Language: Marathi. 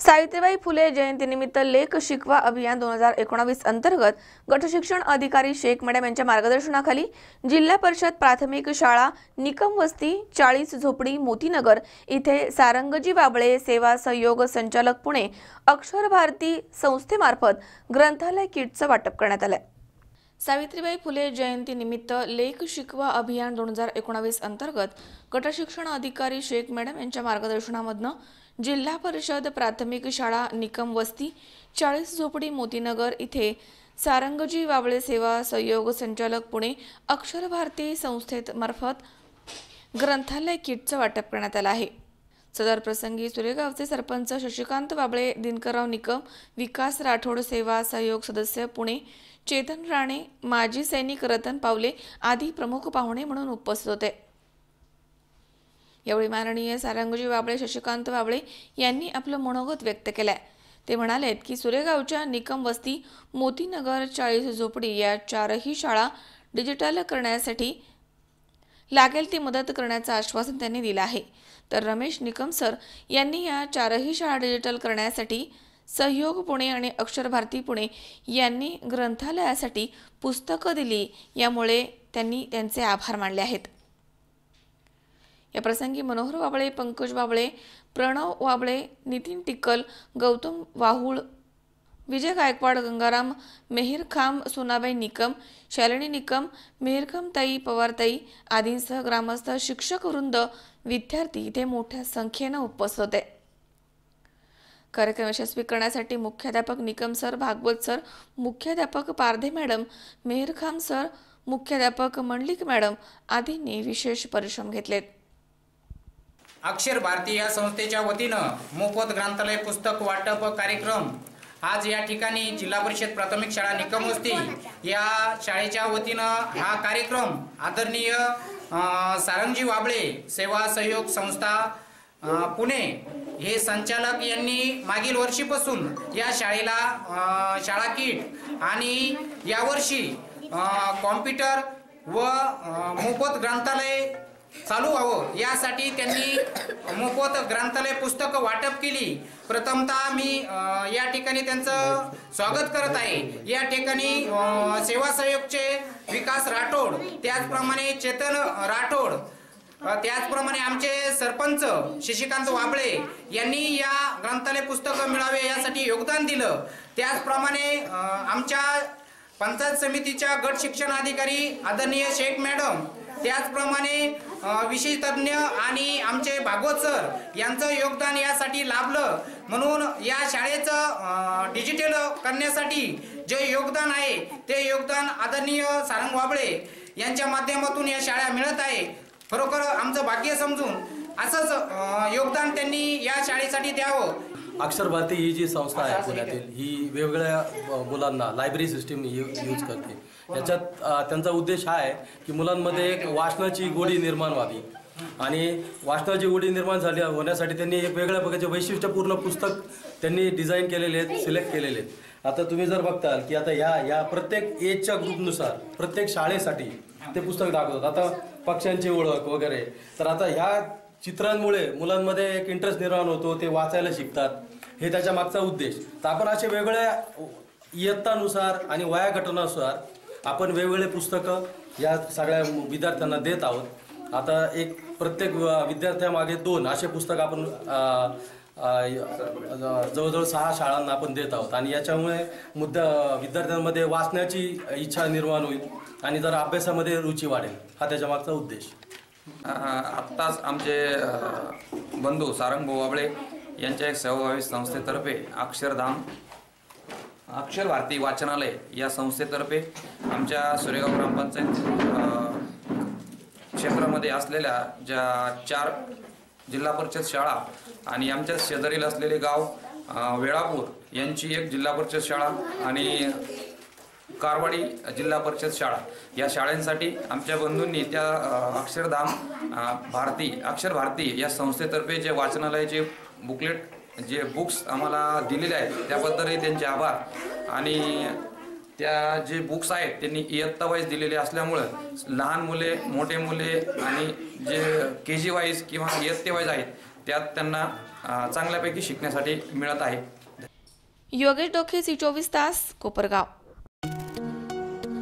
सावित्रीबाई फुले जयंतीनिमित्त लेख शिकवा अभियान दोन हजार एकोणावीस अंतर्गत गटशिक्षण अधिकारी शेख मॅडम यांच्या मार्गदर्शनाखाली जिल्हा परिषद प्राथमिक शाळा निकम वस्ती चाळीस झोपडी मोतीनगर इथे सारंगजी बाबळे सेवा सहयोग संचालक पुणे अक्षर भारती संस्थेमार्फत ग्रंथालय किटचं वाटप करण्यात आलं सावित्रीबाई फुले जयंतीनिमित्त लेख शिकवा अभियान दोन हजार एकोणावीस अंतर्गत गटशिक्षण अधिकारी शेख मॅडम यांच्या मार्गदर्शनामधनं जिल्हा परिषद प्राथमिक शाळा निकम वस्ती चाळीस झोपडी मोतीनगर इथे सारंगजी वाबळे सेवा सहयोग संचालक पुणे अक्षर भारती संस्थेत मार्फत ग्रंथालय किटचं वाटप करण्यात आलं आहे. सदर प्रसंगी सुरेगावचे सरपंच शशिकांत बाबळे दिनकरराव निकम विकास राठोड सेवा सहयोग सदस्य पुणे चेतन राणे माजी सैनिक रतन पावले आदी प्रमुख पाहुणे म्हणून उपस्थित होते. यावेळी माननीय सारंगजी बाबळे शशिकांत बाबळे यांनी आपलं मनोगत व्यक्त केलंय. ते म्हणालेत की सुरेगावच्या निकम वस्ती मोतीनगर चाळीस झोपडी या चारही शाळा डिजिटल करण्यासाठी लागेल ती मदत करण्याचं आश्वासन त्यांनी दिलं आहे. तर रमेश निकम सर यांनी या चारही शाळा डिजिटल करण्यासाठी सहयोग पुणे आणि अक्षर भारती पुणे यांनी ग्रंथालयासाठी पुस्तकं दिली यामुळे त्यांनी त्यांचे आभार मानले आहेत. या प्रसंगी मनोहर वाबळे पंकज वाबळे प्रणव वाबळे नितीन टिक्कल गौतम वाहुळ विजय गायकवाड गंगाराम मेहिर खाम सोनाबाई निकम शालिनी निकम मेहरखम ताई पवारताई आदींसह ग्रामस्थ शिक्षक वृंद विद्यार्थी इथे मोठ्या संख्येनं उपस्थित होते. कार्यक्रम यशस्वी करण्यासाठी मुख्याध्यापक निकम सर भागवत सर मुख्याध्यापक पारधे मॅडम मेहरखाम सर मुख्याध्यापक मंडलिक मॅडम आदींनी विशेष परिश्रम घेतलेत. अक्षर भारती या संस्थेच्या वतीनं मोफत ग्रंथालय पुस्तक वाटप कार्यक्रम. आज या ठिकाणी जिल्हा परिषद प्राथमिक शाळा निकमवस्ती या शाळेच्या वतीनं हा कार्यक्रम आदरणीय सारंगजी वाबळे सेवा सहयोग संस्था पुणे हे संचालक यांनी मागील वर्षीपासून या शाळेला शाळा किट आणि यावर्षी कॉम्प्युटर व मोफत ग्रंथालय चालू व्हावं. यासाठी त्यांनी मोफत ग्रंथालय पुस्तकं वाटप केली. प्रथमतः मी या ठिकाणी त्यांचं स्वागत करत आहे. या ठिकाणी सेवा सहयोगचे विकास राठोड त्याचप्रमाणे चेतन राठोड त्याचप्रमाणे आमचे सरपंच शशिकांत वाबळे यांनी या ग्रंथालय पुस्तकं मिळावे यासाठी योगदान दिलं. त्याचप्रमाणे आमच्या पंचायत समितीच्या गट शिक्षण अधिकारी आदरणीय शेख मॅडम त्याचप्रमाणे विशेष तज्ज्ञ आणि आमचे भागवत सर यांचं योगदान यासाठी लाभलं. म्हणून या शाळेचं डिजिटल करण्यासाठी जे योगदान आहे ते योगदान आदरणीय सारंग वाबळे यांच्या माध्यमातून या शाळा मिळत आहे. खरोखर आमचं भाग्य समजून असंच योगदान त्यांनी या शाळेसाठी द्यावं. अक्षर भारती ही जी संस्था आहे पुण्यातील ही वेगवेगळ्या मुलांना लायब्ररी सिस्टीम यूज करते. याच्यात त्यांचा उद्देश हा आहे की मुलांमध्ये एक वाचनाची गोडी निर्माण व्हावी. आणि वाचनाची गोडी निर्माण झाली होण्यासाठी त्यांनी एक वेगळ्या प्रकारचे वैशिष्ट्यपूर्ण पुस्तक त्यांनी डिझाईन केलेले आहेत सिलेक्ट केलेले आहेत. आता तुम्ही जर बघताल की आता ह्या या प्रत्येक एजच्या ग्रुपनुसार प्रत्येक शाळेसाठी ते पुस्तक दाखवतात. आता पक्ष्यांची ओळख वगैरे. तर आता ह्या चित्रांमुळे मुलांमध्ये एक इंटरेस्ट निर्माण होतो ते वाचायला शिकतात. हे त्याच्या मागचा उद्देश. तर आपण असे वेगवेगळ्या इयत्तानुसार आणि वयाघटनानुसार आपण वेगवेगळे पुस्तकं या सगळ्या विद्यार्थ्यांना देत आहोत. आता एक प्रत्येक विद्यार्थ्यामागे दोन असे पुस्तक आपण जवळजवळ सहा शाळांना आपण देत आहोत. आणि याच्यामुळे मुद्दा विद्यार्थ्यांमध्ये वाचण्याची इच्छा निर्माण होईल आणि जरा अभ्यासामध्ये रुची वाढेल. हा त्याच्या मागचा उद्देश. आत्ताच आमचे बंधू सारंग भोवाबळे यांच्या एक सहभावी संस्थेतर्फे अक्षरधाम अक्षर भारती वाचनालय या संस्थेतर्फे आमच्या सुरेगाव ग्रामपंचायत क्षेत्रामध्ये असलेल्या ज्या चार जिल्हा परिषद शाळा आणि आमच्या शेजारील असलेले गाव वेळापूर यांची एक जिल्हा परिषद शाळा आणि कारवाडी जिल्हा परिषद शाळा. या शाळांसाठी आमच्या बंधूंनी त्या अक्षरधाम भारती अक्षर भारती या संस्थेतर्फे जे वाचनालयाचे बुकलेट जे बुक्स आम्हाला दिलेले आहेत त्याबद्दलही त्यांचे आभार. आणि त्या जे बुक्स आहेत त्यांनी इयत्ता वाईज दिलेले असल्यामुळं लहान मुले मोठे मुले आणि जे के जी वाईज किंवा इयत्ते वाईज आहेत त्यात त्यांना चांगल्यापैकी शिकण्यासाठी मिळत आहे. योगेश डोखे सी चोवीस तास कोपरगाव.